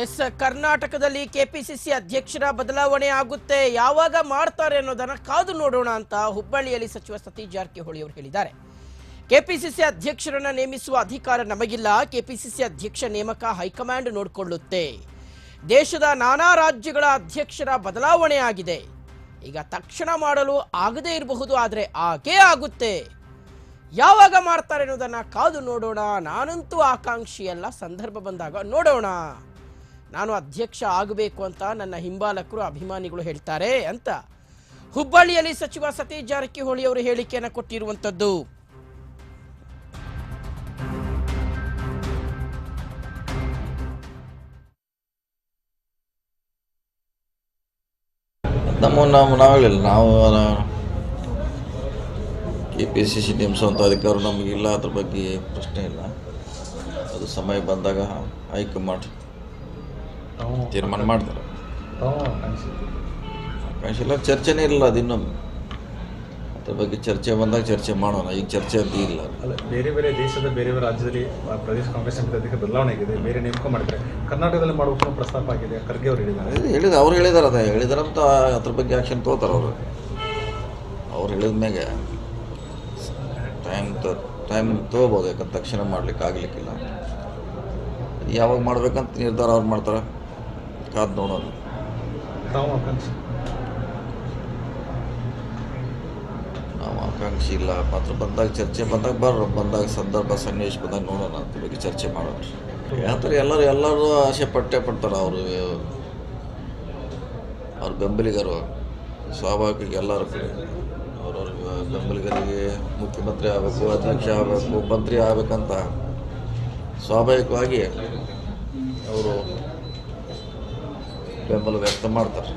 S, ಕರ್ನಾಟಕದಲ್ಲಿ KPCC ಅಧ್ಯಕ್ಷರ ಬದಲಾವಣೆ ಆಗುತ್ತೆ. ಯಾವಾಗ ಮಾಡ್ತಾರೆ ಅನ್ನೋದನ್ನ ಕಾದು ನೋಡೋಣ ಅಂತ ಹುಬ್ಬಳ್ಳಿಯಲ್ಲಿ ಸಚಿವ ಸತೀಶ್ ಜಾರಕಿಹೊಳಿ ಅವರು ಹೇಳಿದ್ದಾರೆ. ಕೆಪಿಸಿಸಿ ಅಧ್ಯಕ್ಷರನ್ನ ನೇಮಿಸುವ ಅಧಿಕಾರ ನಮಗಿಲ್ಲ. ಕೆಪಿಸಿಸಿ ಅಧ್ಯಕ್ಷ ನೇಮಕ ಹೈಕಮಾಂಡ್ ನೋಡಿಕೊಳ್ಳುತ್ತೆ. ದೇಶದ ನಾನಾ ರಾಜ್ಯಗಳ ಅಧ್ಯಕ್ಷರ ಬದಲಾವಣೆ ಆಗಿದೆ. ಈಗ ತಕ್ಷಣ ಮಾಡಲು ಆಗದೇ ಇರಬಹುದು, ಆದರೆ ಆಗೇ ಆಗುತ್ತೆ. ಯಾವಾಗ ಮಾಡ್ತಾರೆ ಅನ್ನೋದನ್ನ ಕಾದು ನೋಡೋಣ. ನಾನಂತೂ ಆಕಾಂಕ್ಷಿಯಲ್ಲ ಸಂದರ್ಭ ಬಂದಾಗ ನೋಡೋಣ. ನಾನು ಅಧ್ಯಕ್ಷ ಆಗಬೇಕು ಅಂತ ನನ್ನ ಹಿಂಬಾಲಕರು, ಅಭಿಮಾನಿಗಳು ಹೇಳ್ತಾರೆ ಅಂತ ಹುಬ್ಬಳ್ಳಿಯಲ್ಲಿ ಸಚಿವ ಸತೀಶ್ ಜಾರಕಿಹೊಳಿ ಅವರು ಹೇಳಿಕೆಯನ್ನು ಕೊಟ್ಟಿರುವಂಥದ್ದು. ನಮ್ಮ ನಾವು ನಾವಿಲ್ಲ. ನಾವು ಕೆ ಪಿ ಸಿ ಸಿ ನೇಮಿಸುವಂಥ ಅಧಿಕಾರ ನಮಗಿಲ್ಲ ಅದ್ರ ಬಗ್ಗೆ ಪ್ರಶ್ನೆ ಇಲ್ಲ. ಅದು ಸಮಯ ಬಂದಾಗ ಹೈಕಮಾಂಡ್ ತೀರ್ಮಾನ ಮಾಡ್ತಾರೆ. ಇಲ್ಲ ಚರ್ಚೆನೇ ಇಲ್ಲ ಅದು ಇನ್ನೊಂದು. ಅದ್ರ ಬಗ್ಗೆ ಚರ್ಚೆ ಬಂದಾಗ ಚರ್ಚೆ ಮಾಡೋಣ ಈಗ ಚರ್ಚೆ ಅಂತ ಇಲ್ಲ ಅಲ್ಲ ಬೇರೆ ಬೇರೆ ದೇಶದ ಬೇರೆ ಬೇರೆ ರಾಜ್ಯದಲ್ಲಿ ಪ್ರದೇಶ ಕಾಂಗ್ರೆಸ್ ಸಮಿತಿ ಬದಲಾವಣೆ ಆಗಿದೆ ಬೇರೆ ನೇಮಕ ಮಾಡಿದ್ರೆ ಕರ್ನಾಟಕದಲ್ಲಿ ಮಾಡಬೇಕು ಪ್ರಸ್ತಾಪ ಆಗಿದೆ ಖರ್ಗೆ ಅವರು ಹೇಳಿದ್ದಾರೆ. ಹೇಳಿದ ಅವ್ರು ಹೇಳಿದಾರೆ ಅದೇ ಹೇಳಿದಾರಂತ ಅದ್ರ ಬಗ್ಗೆ ಆಕ್ಷನ್ ತೊಗೋತಾರೆ ಅವರು. ಅವ್ರು ಹೇಳಿದ ಮ್ಯಾಗೆ ಟೈಮ್ ತ ಟೈಮ್ ತೊಗೋಬೋದು ಯಾಕಂದ್ರೆ ತಕ್ಷಣ ಮಾಡ್ಲಿಕ್ಕೆ ಆಗಲಿಕ್ಕಿಲ್ಲ. ಯಾವಾಗ ಮಾಡ್ಬೇಕಂತ ನಿರ್ಧಾರ ಅವ್ರು ಮಾಡ್ತಾರೆ. ಕಾದು ನೋಡೋಣ ತಾವು ಆಕಾಂಕ್ಷಿ. ನಾವು ಆಕಾಂಕ್ಷಿ ಇಲ್ಲ. ಮಾತ್ರ ಬಂದಾಗ ಚರ್ಚೆ ಬಂದಾಗ ಬರ್ರ. ಬಂದಾಗ ಸಂದರ್ಭ ಸನ್ನಿವೇಶ ಬಂದಾಗ ನೋಡೋಣ ಅದ್ರ ಬಗ್ಗೆ ಚರ್ಚೆ ಮಾಡೋಣ ಯಾಕಂದ್ರೆ ಎಲ್ಲರೂ ಎಲ್ಲರೂ ಆಸೆ ಪಟ್ಟೆ ಪಡ್ತಾರೆ ಅವರು. ಅವ್ರ ಬೆಂಬಲಿಗರು. ಸ್ವಾಭಾವಿಕ ಎಲ್ಲರೂ ಅವ್ರವ್ರ ಬೆಂಬಲಿಗರಿಗೆ ಮುಖ್ಯಮಂತ್ರಿ ಆಗಬೇಕು ಅಧ್ಯಕ್ಷ ಆಗಬೇಕು ಮಂತ್ರಿ ಆಗಬೇಕಂತ ಸ್ವಾಭಾವಿಕವಾಗಿ ಅವರು ಬೆಂಬಲ ವ್ಯಕ್ತ ಮಾಡ್ತಾರೆ.